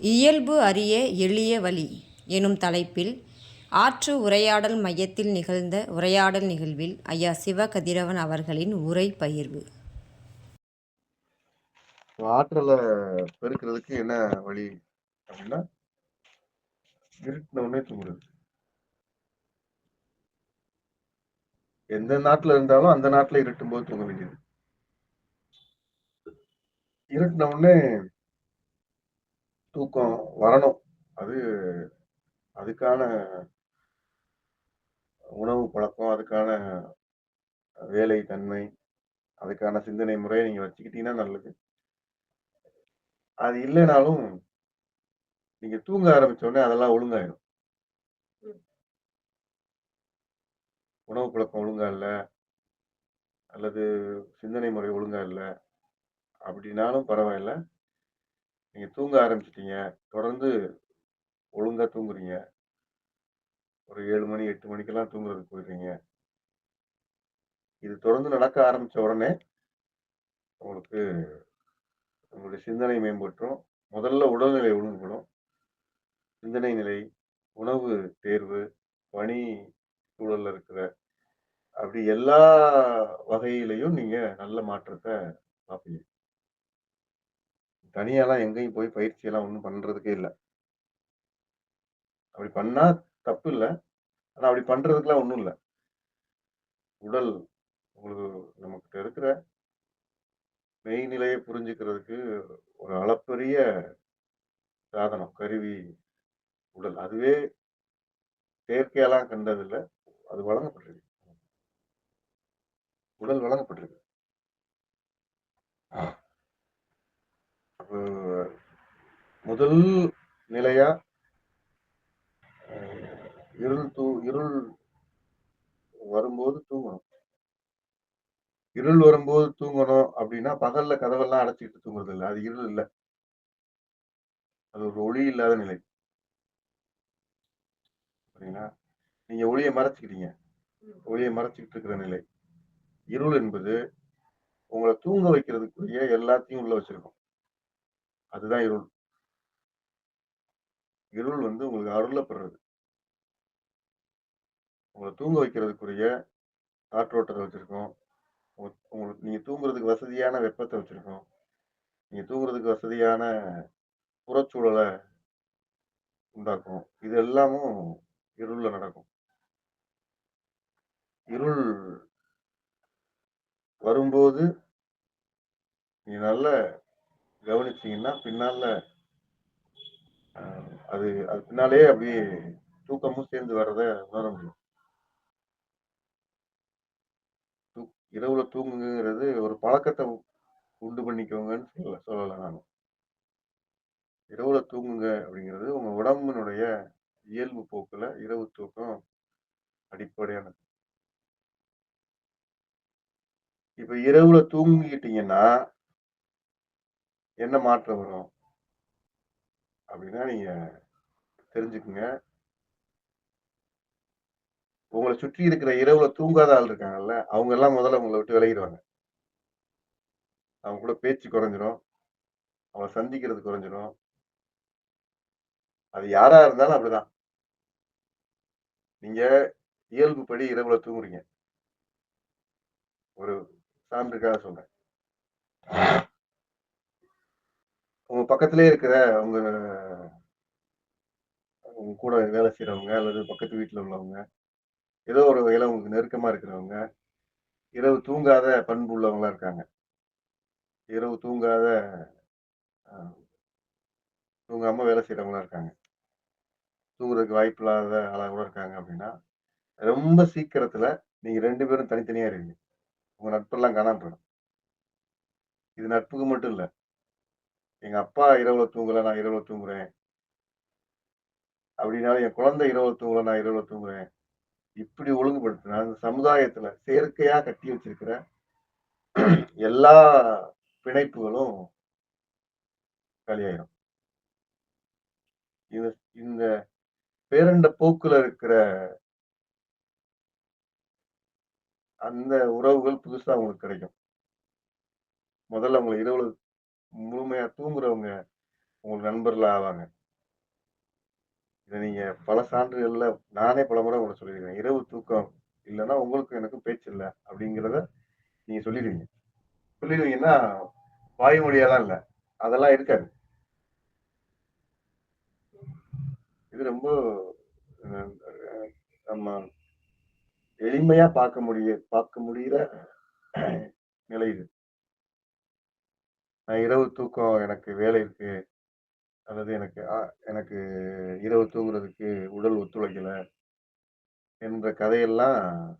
இயல்பு அறிய எளிய வழி எனும் தலைப்பில் ஆற்று உரையாடல் மையத்தில் நிகழ்ந்த உரையாடல் நிகழ்வில் ஐயா சிவ கதிரவன் அவர்களின் உரை பகிர்வு. ஆற்றலை பெருக்கிறதுக்கு என்ன வழி அப்படின்னா இருட்டின உடனே தூங்குறது. எந்த நாட்டுல இருந்தாலும் அந்த நாட்டுல இருட்டும் போது தூங்க வேண்டியது. இருட்டின உடனே தூக்கம் வரணும். அது அதுக்கான உணவு பழக்கம் அதுக்கான வேலை தன்மை அதுக்கான சிந்தனை முறையை நீங்க வச்சுக்கிட்டீங்கன்னா நல்லது. அது இல்லைனாலும் நீங்க தூங்க ஆரம்பிச்ச உடனே அதெல்லாம் ஒழுங்காயிடும் உணவு பழக்கம் ஒழுங்கா இல்லை அல்லது சிந்தனை முறை ஒழுங்கா இல்லை அப்படின்னாலும் பரவாயில்ல. நீங்க தூங்க ஆரம்பிச்சிட்டீங்க. தொடர்ந்து ஒழுங்கா தூங்குறீங்க. ஒரு ஏழு மணி எட்டு மணிக்கெல்லாம் தூங்குறதுக்கு போயிடுறீங்க. இது தொடர்ந்து நடக்க ஆரம்பிச்ச உடனே உங்களுக்கு உங்களுடைய சிந்தனை மேம்பட்டுரும் முதல்ல உடல்நிலை ஒழுங்குபடும் சிந்தனை நிலை உணவு தேர்வு பணி சூழல்ல இருக்கிற அப்படி எல்லா வகையிலையும் நீங்க நல்ல மாற்றத்தை பார்ப்பீங்க. தனியாலாம் எங்கேயும் போய் பயிற்சி எல்லாம் ஒன்றும் பண்ணுறதுக்கே இல்லை. அப்படி பண்ணால் தப்பு இல்லை. ஆனால் அப்படி பண்ணுறதுக்கெலாம் ஒன்றும் இல்லை. உடல் உங்களுக்கு நமக்கிட்ட இருக்கிற மெய்நிலையை புரிஞ்சுக்கிறதுக்கு ஒரு அளப்பரிய சாதனம் கருவி உடல். அதுவே செயற்கையெல்லாம் கண்டதில்லை. அது வழங்கப்பட்டிருக்கு. உடல் வழங்கப்பட்டிருக்கு. முதல் நிலையா? இருள் தூ இருள் வரும்போது தூங்கணும். இருள் வரும்போது தூங்கணும் அப்படின்னா பகல்ல கதவெல்லாம் அடைச்சிட்டு தூங்குறது இல்லை. அது இருள் இல்லை. அது ஒரு ஒளி இல்லாத நிலை. சரிங்களா நீங்க ஒளியை மறைச்சிக்கிட்டீங்க. ஒளியை மறைச்சிக்கிட்டு இருக்கிற நிலை. இருள் என்பது உங்களை தூங்க வைக்கிறதுக்குரிய எல்லாத்தையும் உள்ள வச்சிருக்கோம். அதுதான் இருள். இருள் வந்து உங்களுக்கு அருளப்படுறது. உங்களை தூங்க வைக்கிறதுக்குரிய காற்றோட்டத்தை வச்சிருக்கோம். உங்களுக்கு நீங்க தூங்குறதுக்கு வசதியான வெப்பத்தை வச்சிருக்கோம். நீங்க தூங்குறதுக்கு வசதியான புறச்சூழலை உண்டாக்கும் இது எல்லாமும் இருள்ல நடக்கும். இருள் வரும்போது நீ நல்ல கவனிச்சீங்கன்னா பின்னால அது அது பின்னாலே அப்படியே தூக்கமும் சேர்ந்து வர்றத உணர முடியும். தூ- இரவுல தூங்குங்கிறது ஒரு பழக்கத்தை உண்டு பண்ணிக்கோங்கன்னு சொல்ல சொல்லலை நான். இரவுல தூங்குங்க அப்படிங்கிறது உங்க உடம்பினுடைய இயல்பு போக்குல இரவு தூக்கம் அடிப்படையானது. இப்ப இரவுல தூங்கிட்டீங்கன்னா என்ன மாற்றம் வரும்? அப்படின்னா நீங்க தெரிஞ்சுக்குங்க. உங்களை சுற்றி இருக்கிற இரவுல தூங்காத ஆள் இருக்காங்கல்ல அவங்க எல்லாம் முதல்ல உங்களை விட்டு விலகிடுவாங்க. அவங்க கூட பேச்சு குறைஞ்சிரும். அவங்களை சந்திக்கிறது குறைஞ்சிரும். அது யாரா இருந்தாலும் அப்படிதான். நீங்க இயல்புப்படி இரவுல தூங்குறீங்க. ஒரு சான்றுக்காக சொல்றேன். உங்க பக்கத்திலே இருக்கிற உங்க உங்க கூட வேலை செய்யறவங்க அல்லது பக்கத்து வீட்டுல உள்ளவங்க ஏதோ ஒரு வகையில உங்களுக்கு நெருக்கமா இருக்கிறவங்க இரவு தூங்காத பண்பு உள்ளவங்களா இருக்காங்க. இரவு தூங்காத தூங்காம வேலை செய்யறவங்களா இருக்காங்க. தூங்குறதுக்கு வாய்ப்பு இல்லாத ஆளாக கூட இருக்காங்க அப்படின்னா ரொம்ப சீக்கிரத்துல நீங்க ரெண்டு பேரும் தனித்தனியா இருக்கீங்க உங்க நட்பெல்லாம் காணாம போயிடும். இது நட்புக்கு மட்டும் இல்லை. எங்க அப்பா இரவுல தூங்கல நான் இரவுல தூங்குறேன். அப்படின்னாலும் என் குழந்தை இரவுல தூங்கல நான் இரவுல தூங்குறேன். இப்படி ஒழுங்குபடுத்தின அந்த சமுதாயத்துல செயற்கையா கட்டி வச்சிருக்கிற எல்லா பிணைப்புகளும் காலியாயிரும். இது இந்த பேரண்ட போக்குல இருக்கிற அந்த உறவுகள் புதுசா அவங்களுக்கு கிடைக்கும். முதல்ல அவங்களை இரவு முழுமையா தூங்குறவங்க உங்களுக்கு நண்பர்கள் ஆவாங்க. இதை நீங்க பல சான்றுகள்ல நானே பலமுறை உங்களுக்கு சொல்லியிருக்கேன் இரவு தூக்கம் இல்லைன்னா உங்களுக்கும் எனக்கும் பேச்சு இல்லை அப்படிங்கிறத நீங்க சொல்லிடுவீங்க. சொல்லிடுவீங்கன்னா, வாய்மொழியாலாம் இல்லை அதெல்லாம் இருக்காது. இது ரொம்ப நம்ம எளிமையா பார்க்க முடிய பார்க்க முடியிற நிலை இது. நான் இரவு தூக்கம் எனக்கு வேலை இருக்கு. அல்லது எனக்கு எனக்கு இரவு தூங்குறதுக்கு உடல் ஒத்துழைக்கல. என்ற கதையெல்லாம்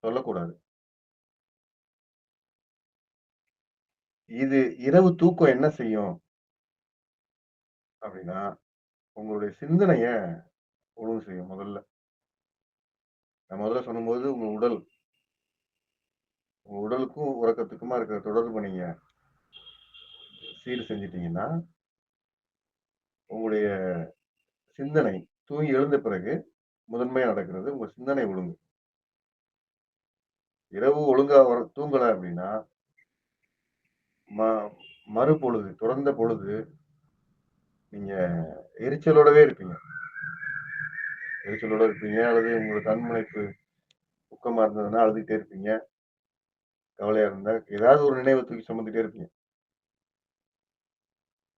சொல்லக்கூடாது. இது இரவு தூக்கம் என்ன செய்யும்? அப்படின்னா, உங்களுடைய சிந்தனைய ஒழுங்கு செய்யும் முதல்ல. நான் முதல்ல சொல்லும்போது உங்க உடல் உங்க உடலுக்கும், உறக்கத்துக்குமா இருக்கிற தொடர்பு நீங்க சீர் செஞ்சுட்டீங்கன்னா உங்களுடைய சிந்தனை தூங்கி எழுந்த பிறகு முதன்மையா நடக்கிறது உங்க சிந்தனை ஒழுங்கு. இரவு ஒழுங்கா வர தூங்கல அப்படின்னா ம மறுபொழுது, துறந்த பொழுது நீங்க எரிச்சலோடவே இருப்பீங்க. எரிச்சலோட இருப்பீங்க. அல்லது உங்களுக்கு தன்முனைப்பு துக்கமா இருந்ததுன்னா அழுதுகிட்டே இருப்பீங்க. கவலையா இருந்தா ஏதாவது ஒரு நினைவு தூக்கி சுமந்துட்டே இருப்பீங்க.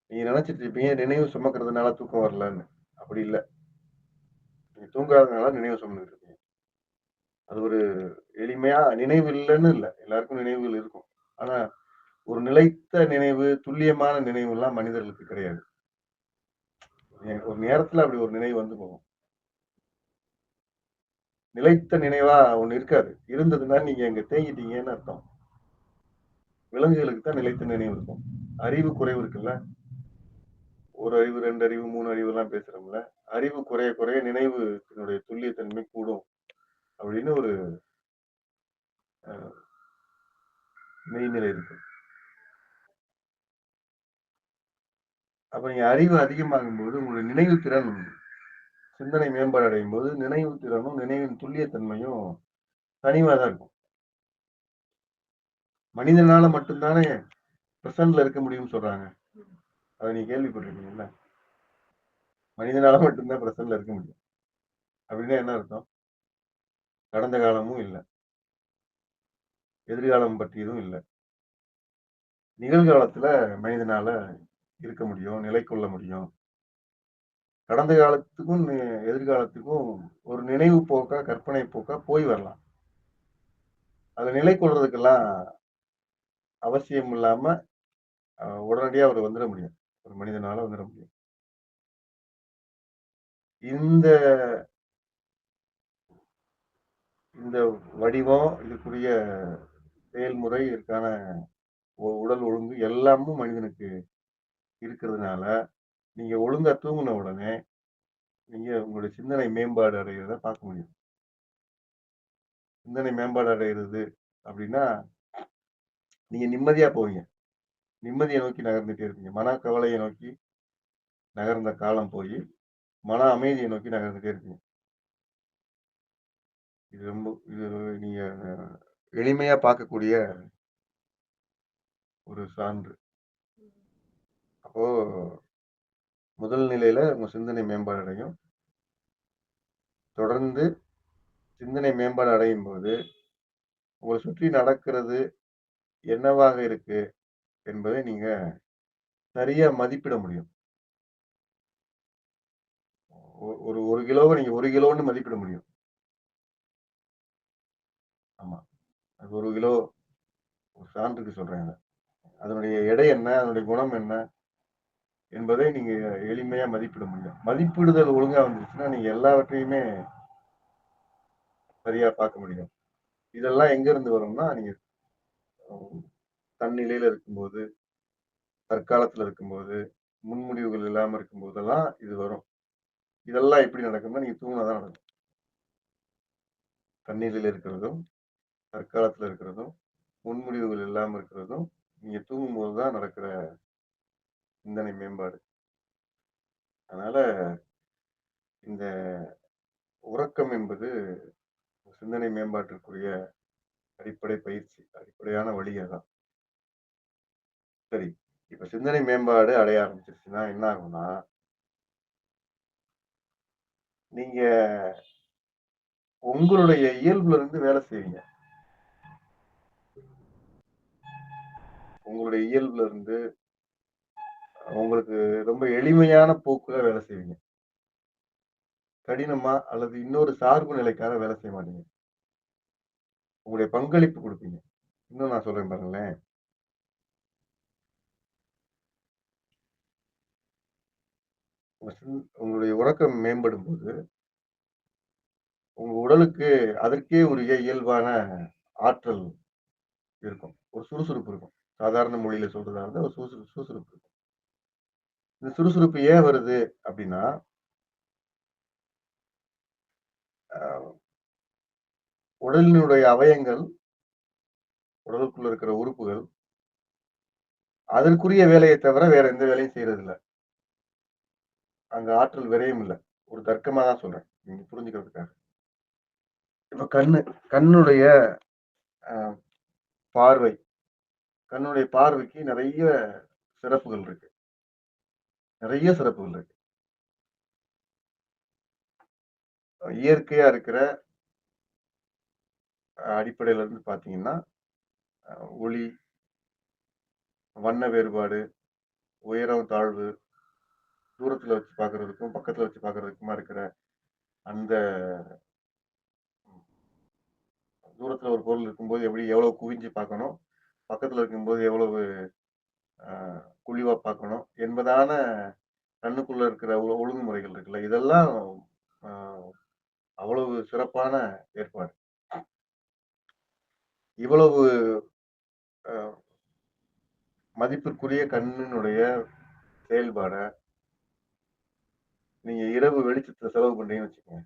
நீங்க நினைச்சிட்டு இருப்பீங்க, நினைவு சுமக்கிறதுனால தூக்கம் வரலன்னு. அப்படி இல்லை நீங்க தூங்காததுனால நினைவு சுமந்துட்டு இருப்பீங்க. அது ஒரு எளிமையா நினைவு இல்லைன்னு இல்லை எல்லாருக்கும் நினைவுகள் இருக்கும். ஆனா, ஒரு நிலைத்த நினைவு, துல்லியமான நினைவு எல்லாம் மனிதர்களுக்கு கிடையாது. ஒரு நேரத்துல அப்படி ஒரு நினைவு வந்து போகும். நிலைத்த நினைவா ஒண்ணு இருக்காது. இருந்ததுன்னா நீங்க அங்க தேங்கிட்டீங்கன்னு அர்த்தம். விலங்குகளுக்கு தான் நிலைத்த நினைவு இருக்கும். அறிவு குறைவு இருக்குல்ல. ஒரு அறிவு, ரெண்டு அறிவு, மூணு அறிவு எல்லாம் பேசுறோம்ல. அறிவு குறைய குறைய நினைவு என்னுடைய துல்லியத்தன்மை கூடும். அப்படின்னு ஒரு மெய்நிலை இருக்கு. அப்ப நீங்க அறிவு அதிகமாகும் போது உங்களுடைய நினைவு திறன் சிந்தனை மேம்பாடு அடையும் போது நினைவு திறனும், நினைவின் துல்லியத்தன்மையும் தனிவா தான் இருக்கும். மனிதனால மட்டும் தானே பிரசன்ட்ல இருக்க முடியும்னு சொல்றாங்க. அதை நீ கேள்விப்பட்டிருக்கீங்கல்ல? மனிதனால மட்டும் தான் இருக்க முடியும். அப்படின்னா என்ன அர்த்தம்? கடந்த காலமும் இல்ல. எதிர்காலம் பற்றியதும் இல்ல. நிகழ்காலத்துல மனிதனால இருக்க முடியும், நிலை கொள்ள முடியும். கடந்த காலத்துக்கும், எதிர்காலத்துக்கும் ஒரு நினைவு போக்கா, கற்பனை போக்கா போய் வரலாம். அதை நிலை கொள்றதுக்கெல்லாம் அவசியம் இல்லாம உடனடியாக உடனடியா வந்துட முடியும். ஒரு மனிதனால வந்துட முடியும். இந்த இந்த வடிவம், இதுக்குரிய செயல்முறை, இதற்கான உடல் ஒழுங்கு எல்லாமும் மனிதனுக்கு இருக்கிறதுனால, நீங்க ஒழுங்கா தூங்கின உடனே, நீங்க உங்களுடைய சிந்தனை மேம்பாடு அடைகிறத பார்க்க முடியும். சிந்தனை மேம்பாடு அடைகிறது அப்படின்னா, நீங்க நிம்மதியா போவீங்க. நிம்மதியை நோக்கி நகர்ந்துட்டே இருப்பீங்க. கவலையை நோக்கி நகர்ந்த காலம் போய் மன அமைதியை நோக்கி நகர்ந்துட்டே இருப்பீங்க. இது ரொம்ப இது நீங்க எளிமையா பார்க்கக்கூடிய ஒரு சான்று. அப்போ முதல் நிலையில உங்க சிந்தனை மேம்பாடு அடையும். தொடர்ந்து சிந்தனை மேம்பாடு அடையும் போது உங்களை சுற்றி நடக்கிறது என்னவாக இருக்கு என்பதை நீங்க சரியா மதிப்பிட முடியும். ஒரு ஒரு கிலோவை நீங்க ஒரு கிலோன்னு மதிப்பிட முடியும். ஆமா. அது ஒரு கிலோ ஒரு சான்றுக்கு சொல்றேன் அதனுடைய எடை என்ன? அதனுடைய குணம் என்ன? என்பதை நீங்க எளிமையா மதிப்பிட முடியும். மதிப்பிடுதல் ஒழுங்கா வந்துருச்சுன்னா, நீங்க எல்லாவற்றையுமே சரியா பார்க்க முடியும். இதெல்லாம் எங்கருந்து வரும்னா, நீங்க ம் தன்னிலையில இருக்கும்போது, தற்காலத்துல இருக்கும்போது, முன்முடிவுகள் இல்லாம இருக்கும்போதெல்லாம் இது வரும். இதெல்லாம் எப்படி நடக்கும்னா, நீங்க தூங்கினா தான் நடக்கும். தண்ணீரில் இருக்கிறதும், தற்காலத்துல இருக்கிறதும், முன்முடிவுகள் இல்லாம இருக்கிறதும், நீங்க தூங்கும்போது தான் நடக்கிற சிந்தனை மேம்பாடு. அதனால இந்த உறக்கம் என்பது சிந்தனை மேம்பாட்டிற்குரிய அடிப்படை பயிற்சி. அடிப்படையான வழி அதான். சரி. இப்ப சிந்தனை மேம்பாடு அடைய ஆரம்பிச்சிருச்சுன்னா என்ன ஆகும்னா நீங்க உங்களுடைய இயல்புல இருந்து வேலை செய்வீங்க உங்களுடைய இயல்புல இருந்து உங்களுக்கு ரொம்ப எளிமையான போக்குல வேலை செய்வீங்க. கடினமா அல்லது இன்னொரு சார்பு நிலைக்காக வேலை செய்ய மாட்டீங்க. உங்களுடைய பங்களிப்பு கொடுப்பீங்க. இன்னும் நான் சொல்றேன் பாருங்களேன் உங்க சிந்- உங்களுடைய உறக்கம் மேம்படும் போது உங்க உடலுக்கு அதற்கே உரிய இயல்பான ஆற்றல் இருக்கும். ஒரு சுறுசுறுப்பு இருக்கும். சாதாரண மொழியில சொல்றதா இருந்தால் ஒரு சுறுசுறு சுறுசுறுப்பு இருக்கும். இந்த சுறுசுறுப்பு ஏன் வருது அப்படின்னா உடலினுடைய அவயங்கள் உடலுக்குள்ள இருக்கிற உறுப்புகள் அதற்குரிய வேலையை தவிர வேற எந்த வேலையும் செய்யறது இல்லை அங்க ஆற்றல் விரையும் இல்லை. ஒரு தர்க்கமா தான் சொல்றேன். நீங்க புரிஞ்சுக்கிறதுக்காக. இப்ப கண்ணு கண்ணுடைய பார்வை. கண்ணுடைய பார்வைக்கு நிறைய சிறப்புகள் இருக்கு. நிறைய சிறப்புகள் இருக்கு. இயற்கையா இருக்கிற அடிப்படையில இருந்து பாத்தீங்கன்னா ஒளி வண்ண வேறுபாடு உயரம் தாழ்வு தூரத்துல வச்சு பார்க்கறதுக்கும் பக்கத்துல வச்சு பார்க்கறதுக்குமா இருக்கிற அந்த தூரத்துல ஒரு பொருள் இருக்கும்போது எப்படி எவ்வளவு குவிஞ்சு பார்க்கணும்? பக்கத்துல இருக்கும்போது எவ்வளவு குழிவாக குழிவா பார்க்கணும்? என்பதான கண்ணுக்குள்ள இருக்கிற ஒழுங்குமுறைகள் இருக்குல்ல? இதெல்லாம் ஆஹ், அவ்வளவு சிறப்பான ஏற்பாடு. இவ்வளவு மதிப்பிற்குரிய கண்ணினுடைய செயல்பாட நீங்க இரவு வெளிச்சத்தை செலவு பண்றீங்கன்னு வச்சுக்கோங்க.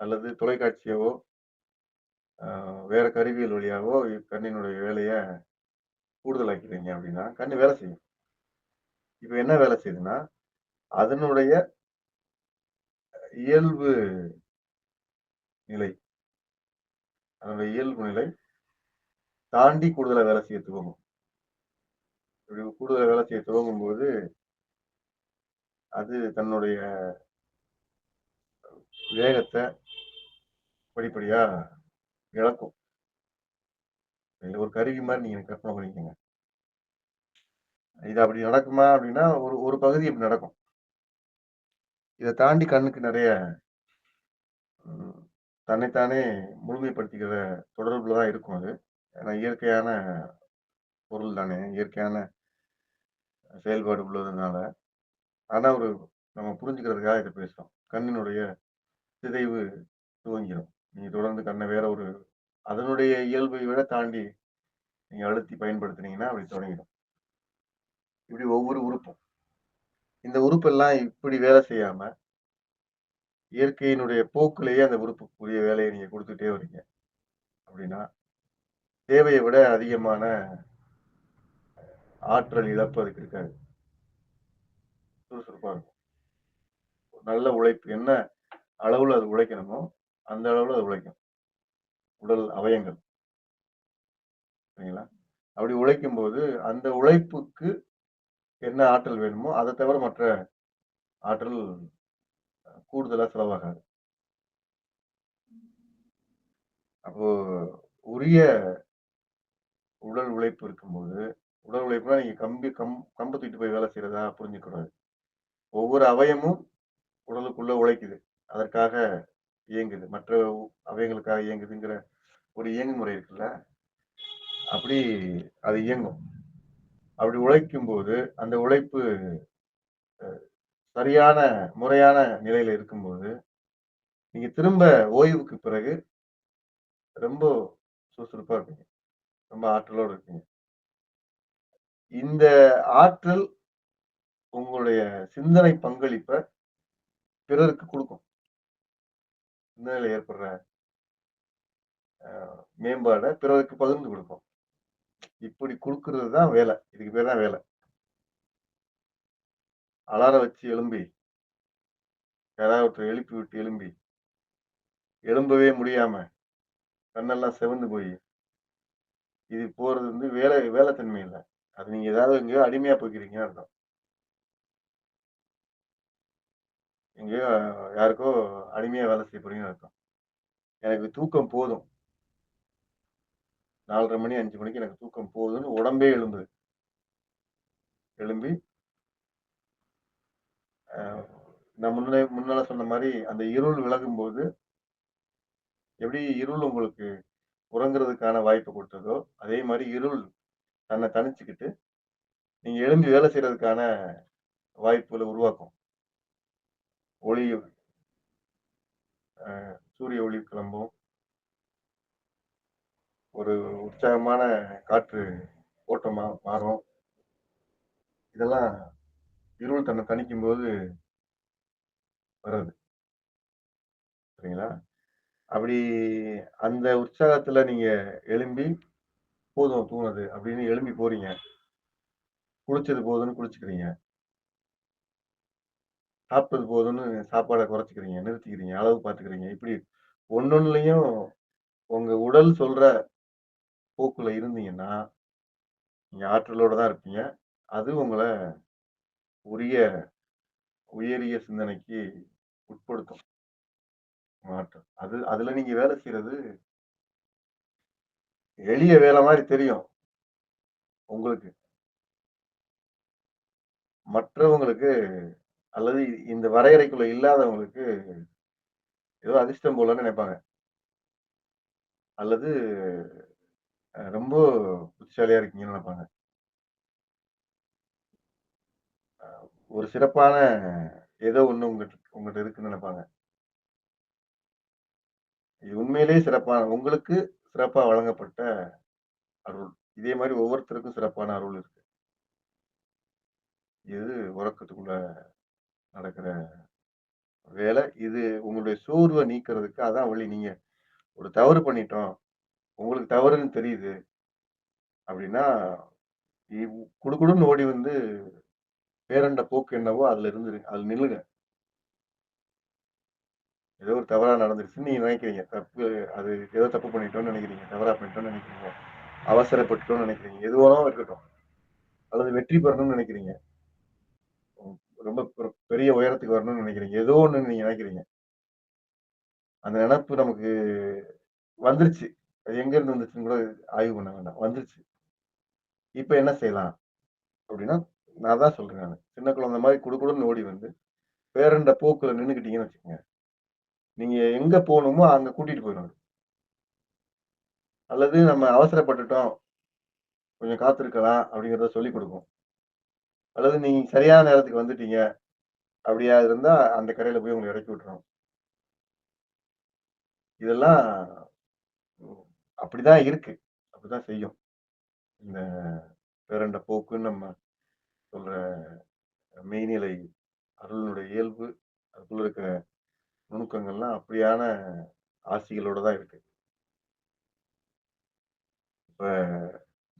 அல்லது தொலைக்காட்சியவோ வேற கருவியல் வழியாகவோ கண்ணினுடைய வேலையை கூடுதலாக்கிறீங்க அப்படின்னா கண்ணு வேலை செய்யும். இப்போ என்ன வேலை செய்யுதுன்னா அதனுடைய இயல்பு நிலை அதனுடைய இயல்பு நிலை தாண்டி கூடுதலாக வேலை செய்ய துவங்கும். இப்படி கூடுதலாக வேலை செய்ய துவங்கும் போது அது தன்னுடைய வேகத்தை படிப்படியா இழக்கும். ஒரு கருவி மாதிரி நீங்க கற்பனை பண்ணிக்கோங்க. இது அப்படி நடக்குமா அப்படின்னா ஒரு ஒரு பகுதி இப்படி நடக்கும். இதை தாண்டி கண்ணுக்கு நிறைய தன்னைத்தானே முழுமைப்படுத்திக்கிற தொடர்புல தான் இருக்கும் அது. ஏன்னா இயற்கையான பொருள் தானே. இயற்கையான செயல்பாடு உள்ளதுனால. ஆனால் ஒரு நம்ம புரிஞ்சுக்கிறதுக்காக இதை பேசுகிறோம் கண்ணினுடைய சிதைவு துவங்கிடும் நீங்கள் தொடர்ந்து கண்ணை வேற ஒரு அதனுடைய இயல்பை விட தாண்டி நீங்கள் அழுத்தி பயன்படுத்துனீங்கன்னா அப்படி தொடங்கிடும். இப்படி ஒவ்வொரு உறுப்பும். இந்த உறுப்பெல்லாம் இப்படி வேலை செய்யாம இயற்கையினுடைய போக்கிலேயே அந்த உறுப்புக்குரிய வேலையை நீங்க கொடுத்துட்டே வரீங்க. அப்படின்னா தேவையை விட அதிகமான ஆற்றல் இழப்பு அதுக்கு இருக்காது. சுறுசுறுப்பா இருக்கும் நல்ல உழைப்பு என்ன அளவுல அது உழைக்கணுமோ அந்த அளவுல அது உழைக்கும். உடல் அவயங்கள். சரிங்களா? அப்படி உழைக்கும் போது அந்த உழைப்புக்கு என்ன ஆற்றல் வேணுமோ அதை தவிர மற்ற ஆற்றல் கூடுதலாக செலவாகாது. அப்போ உரிய உடல் உழைப்பு இருக்கும்போது உடல் உழைப்புனா நீங்க கம்பி கம் கம்பு தூக்கிட்டு போய் வேலை செய்யறதா புரிஞ்சுக்கூடாது ஒவ்வொரு அவயமும் உடலுக்குள்ள உழைக்குது. அதற்காக இயங்குது. மற்ற அவயங்களுக்காக இயங்குதுங்கிற ஒரு இயங்குமுறை இருக்குல்ல? அப்படி அது இயங்கும். அப்படி உழைக்கும் போது அந்த உழைப்பு சரியான முறையான நிலையில இருக்கும்போது நீங்க திரும்ப ஓய்வுக்கு பிறகு ரொம்ப சுறுசுறுப்பா இருப்பீங்க. ரொம்ப ஆற்றலோடு இருப்பீங்க. இந்த ஆற்றல் உங்களுடைய சிந்தனை பங்களிப்பை பிறருக்கு கொடுக்கும். சிந்தனையில ஏற்படுற மேம்பாடை பிறருக்கு பகிர்ந்து கொடுக்கும். இப்படி கொடுக்கறது தான் வேலை. இதுக்கு பேர் தான் வேலை. அலார வச்சு எழும்பி யாராவது எழுப்பி விட்டு எழும்பி எழும்பவே முடியாம கண்ணெல்லாம் செவந்து போய் இது போறது வந்து வேலை வேலைத்தன்மை இல்லை. அது நீங்க ஏதாவது எங்கேயோ அடிமையா போய்க்கிறீங்கன்னு அர்த்தம். எங்கேயோ யாருக்கோ அடிமையாக வேலை செய்ய இருக்கும் எனக்கு தூக்கம் போதும். 4:30 மணி, அஞ்சு மணிக்கு எனக்கு தூக்கம் போகுதுன்னு உடம்பே எழும்புது. எழும்பி நான் முன்னே முன்னால சொன்ன மாதிரி அந்த இருள் விலகும்போது எப்படி இருள் உங்களுக்கு உறங்குறதுக்கான வாய்ப்பு கொடுத்ததோ அதே மாதிரி இருள் தன்னை தனிச்சுக்கிட்டு நீங்க எழும்பி வேலை செய்கிறதுக்கான வாய்ப்புகளை உருவாக்கும். ஒளி சூரிய ஒளி கிளம்பும். ஒரு உற்சாகமான காற்று ஓட்டமா மாறும். இதெல்லாம் இருள் தன்னை தணிக்கும்போது வருது சரிங்களா? அப்படி அந்த உற்சாகத்துல நீங்க எழும்பி, போதும் தூணுது அப்படின்னு எழும்பி போறீங்க. குளிச்சது போதும்னு குளிச்சுக்கிறீங்க. சாப்பிட்டது போதும்னு சாப்பாடை குறைச்சிக்கிறீங்க நிறுத்திக்கிறீங்க, அளவு பார்த்துக்கிறீங்க. இப்படி ஒன்னொன்னுலையும் உங்க உடல் சொல்ற போக்குல இருந்தீங்கன்னா, நீங்க ஆற்றலோட தான் இருப்பீங்க. அது உங்களை உரிய உயரிய சிந்தனைக்கு உட்படுத்தும். ஆற்றல். அது அதுல நீங்க வேலை செய்யறது எளிய வேலை மாதிரி தெரியும். உங்களுக்கு. மற்றவங்களுக்கு அல்லது இந்த வரையறைக்குள்ள இல்லாதவங்களுக்கு ஏதோ அதிர்ஷ்டம் போலன்னு நினைப்பாங்க. அல்லது ரொம்ப புத்திசாலியா இருக்கீங்கன்னு நினைப்பாங்க. ஒரு சிறப்பான ஏதோ ஒண்ணு உங்ககிட்ட உங்ககிட்ட இருக்குன்னு நினைப்பாங்க. இது உண்மையிலேயே சிறப்பான உங்களுக்கு சிறப்பா வழங்கப்பட்ட அருள். இதே மாதிரி ஒவ்வொருத்தருக்கும் சிறப்பான அருள் இருக்கு. இது உறக்கத்துக்குள்ள நடக்கிற வேலை. இது உங்களுடைய சோர்வை நீக்கிறதுக்கு அதான் வழி. நீங்க ஒரு தவறு பண்ணிட்டோம். உங்களுக்கு தவறுன்னு தெரியுது. அப்படின்னா, குடுக்குடுன்னு ஓடி வந்து பேரண்ட போக்கு என்னவோ அதுல இருந்து அதுல நில்லுங்க. ஏதோ ஒரு தவறா நடந்துருச்சுன்னு நீங்க நினைக்கிறீங்க. தப்பு அது ஏதோ தப்பு பண்ணிட்டோம்னு நினைக்கிறீங்க. தவறா பண்ணிட்டோம்னு நினைக்கிறீங்க. அவசரப்பட்டுட்டோம்னு நினைக்கிறீங்க. எதுவாலும் இருக்கட்டும். அல்லது வெற்றி பெறணும்னு நினைக்கிறீங்க. ரொம்ப பெரிய உயரத்துக்கு வரணும்னு நினைக்கிறீங்க. ஏதோ ஒண்ணு நீங்க நினைக்கிறீங்க. அந்த நினப்பு நமக்கு வந்துருச்சு. அது எங்கேருந்து வந்துச்சுன்னு கூட ஆய்வு பண்ண வேண்டாம். வந்துருச்சு. இப்ப என்ன செய்யலாம்? அப்படின்னா, நான் தான் சொல்றேன் நான் சின்ன குழந்தை மாதிரி குடுக்குடுன்னு ஓடி வந்து, பேரண்ட போக்குல நின்றுக்கிட்டீங்கன்னு வச்சுக்கோங்க நீங்க எங்க போகணுமோ அங்க கூட்டிட்டு போயிடணும் அல்லது நம்ம அவசரப்பட்டுட்டோம். கொஞ்சம் காத்திருக்கலாம் அப்படிங்கிறத சொல்லி கொடுக்கும் அல்லது நீங்க சரியான நேரத்துக்கு வந்துட்டீங்க. அப்படியா இருந்தா அந்த கடையில போய் உங்களை இறக்கி விட்டுரும். இதெல்லாம் அப்படிதான் இருக்கு. அப்படிதான் செய்யும். இந்த பேரண்ட போக்குன்னு நம்ம சொல்ற மெய்நிலை அருளினுடைய இயல்பு, அதுக்குள்ள இருக்கிற நுணுக்கங்கள்லாம் அப்படியான ஆசிகளோட தான் இருக்கு. இப்ப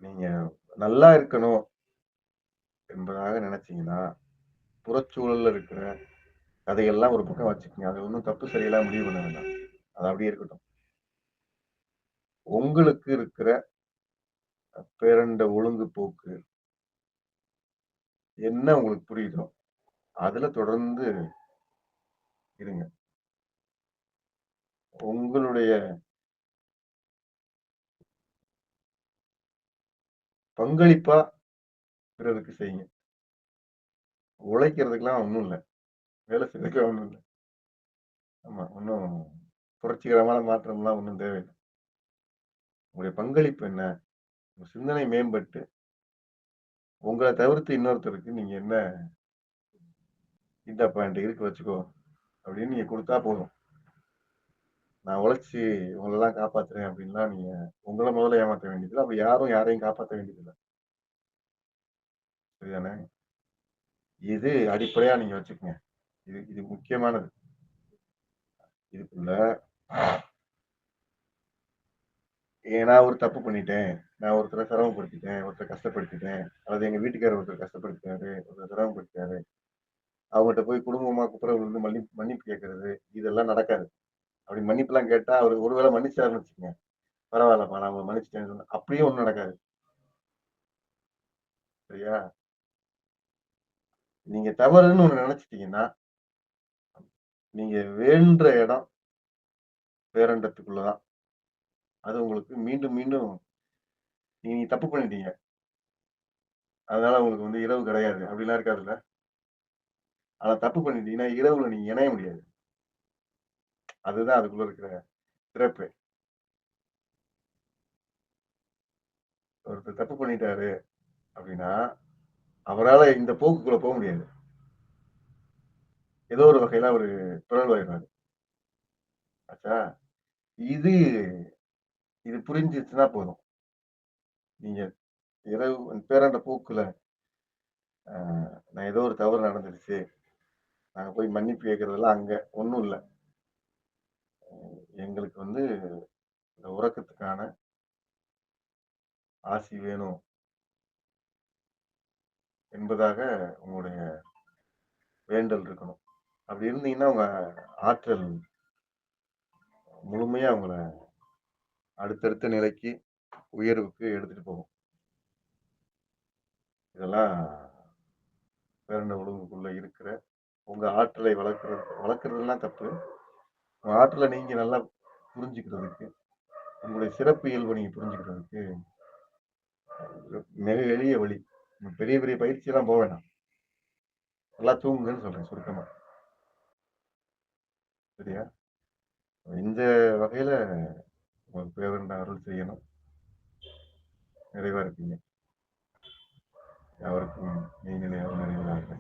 நீங்க நல்லா இருக்கணும் என்பதாக நினைச்சீங்கன்னா, புறச்சூழல்ல இருக்கிற கதையெல்லாம் ஒரு பக்கம் வச்சுக்கோங்க அது ஒன்றும் தப்பு சரியெல்லாம் முடிவு பண்ண வேண்டாம். அது அப்படியே இருக்கட்டும். உங்களுக்கு இருக்கிற பேரண்ட ஒழுங்கு போக்கு என்ன உங்களுக்கு புரியுதோ, அதுல தொடர்ந்து இருங்க. உங்களுடைய பங்களிப்பா பிறருக்கு செய்யுங்க. உழைக்கிறதுக்கெல்லாம் ஒன்றும் இல்லை வேலை செய்றதுக்கெல்லாம் ஒன்றும் இல்லை ஆமாம் ஒன்றும் புரட்சிகரமான மாற்றம்லாம் ஒன்றும் தேவையில்லை உங்களுடைய பங்களிப்பு என்ன? உங்கள் சிந்தனை மேம்பட்டு, உங்களை தவிர்த்து இன்னொருத்தருக்கு நீங்கள் என்ன இந்த பாயிண்ட் இருக்கு வச்சுக்கோ, அப்படின்னு நீங்கள் கொடுத்தா போதும். நான் உழைச்சி உங்களெல்லாம் காப்பாத்துறேன் அப்படின்லாம் நீங்கள் உங்களை முதல்ல ஏமாற்ற வேண்டியதில்லை அப்போ யாரும் யாரையும் காப்பாற்ற வேண்டியதில்லை சரிதானே? இது அடிப்படையா நீங்க வச்சுக்கோங்க இது இது முக்கியமானது. இதுக்குள்ள ஏ நான் ஒரு தப்பு பண்ணிட்டேன். நான் ஒருத்தரை சிரமப்படுத்திட்டேன். ஒருத்தரை கஷ்டப்படுத்திட்டேன். அல்லது எங்க வீட்டுக்காரர் ஒருத்தர் கஷ்டப்படுத்திட்டாரு. ஒருத்தர் சிரமப்படுத்திட்டாரு. அவங்ககிட்ட போய் குடும்பமா குப்புற விழுந்து மன்னி மன்னிப்பு கேட்கறது, இதெல்லாம் நடக்காது. அப்படி மன்னிப்புலாம் கேட்டா, அவர் ஒருவேளை மன்னிச்சாருன்னு வச்சுக்கோங்க பரவாயில்லப்பா நான் அவங்க மன்னிச்சுட்டேன்னு சொன்னா அப்படியே ஒண்ணும் நடக்காது. சரியா? நீங்க தவறுன்னு ஒண்ணு நினைச்சிட்டீங்கன்னா நீங்க வேண்ட இடம் பேரண்டத்துக்குள்ளதான் அது உங்களுக்கு மீண்டும், மீண்டும் நீங்க தப்பு பண்ணிட்டீங்க. அதனால உங்களுக்கு வந்து இரவு கிடையாது. அப்படிலாம் இருக்காதுல்ல? ஆனா தப்பு பண்ணிட்டீங்கன்னா, இரவுல நீங்க இணைய முடியாது. அதுதான் அதுக்குள்ள இருக்கிற சிறப்பு. ஒருத்தர் தப்பு பண்ணிட்டாரு அப்படின்னா, அவரால் இந்த போக்குக்குள்ள போக முடியாது. ஏதோ ஒரு வகையில அவரு பிறழ்வாயிருவாரு. ஆச்சா? இது இது புரிஞ்சிச்சுன்னா போதும். நீங்க இரவு பேராண்ட போக்குல நான் ஏதோ ஒரு தவறு நடந்துருச்சு. நாங்க போய் மன்னிப்பு கேட்கறதெல்லாம் அங்க ஒன்றும் இல்லை எங்களுக்கு வந்து இந்த உறக்கத்துக்கான ஆசி வேணும். என்பதாக உங்களுடைய வேண்டல் இருக்கணும். அப்படி இருந்தீங்கன்னா, உங்க ஆற்றல் முழுமையா அவங்கள அடுத்தடுத்த நிலைக்கு, உயர்வுக்கு எடுத்துட்டு போகும். இதெல்லாம் பேரண்ட ஒழுங்குக்குள்ள இருக்கிற உங்க ஆற்றலை வளர்க்கிறது வளர்க்கிறதெல்லாம் தப்பு. உங்க ஆற்றலை நீங்க நல்லா புரிஞ்சுக்கிறதுக்கு, உங்களுடைய சிறப்பு இயல்பு நீங்க புரிஞ்சுக்கிறதுக்கு மிக எளிய வழி. பெரிய, பெரிய பயிற்சிலாம் போ வேணாம். நல்லா தூங்குங்கன்னு சொல்றேன் சுருக்கமா. சரியா? இந்த வகையில உங்க பேரண்ட அருள் செய்யணும். நிறைவா இருப்பீங்க. அவருக்கும் மெய்நிலை அவர் நிறைவாக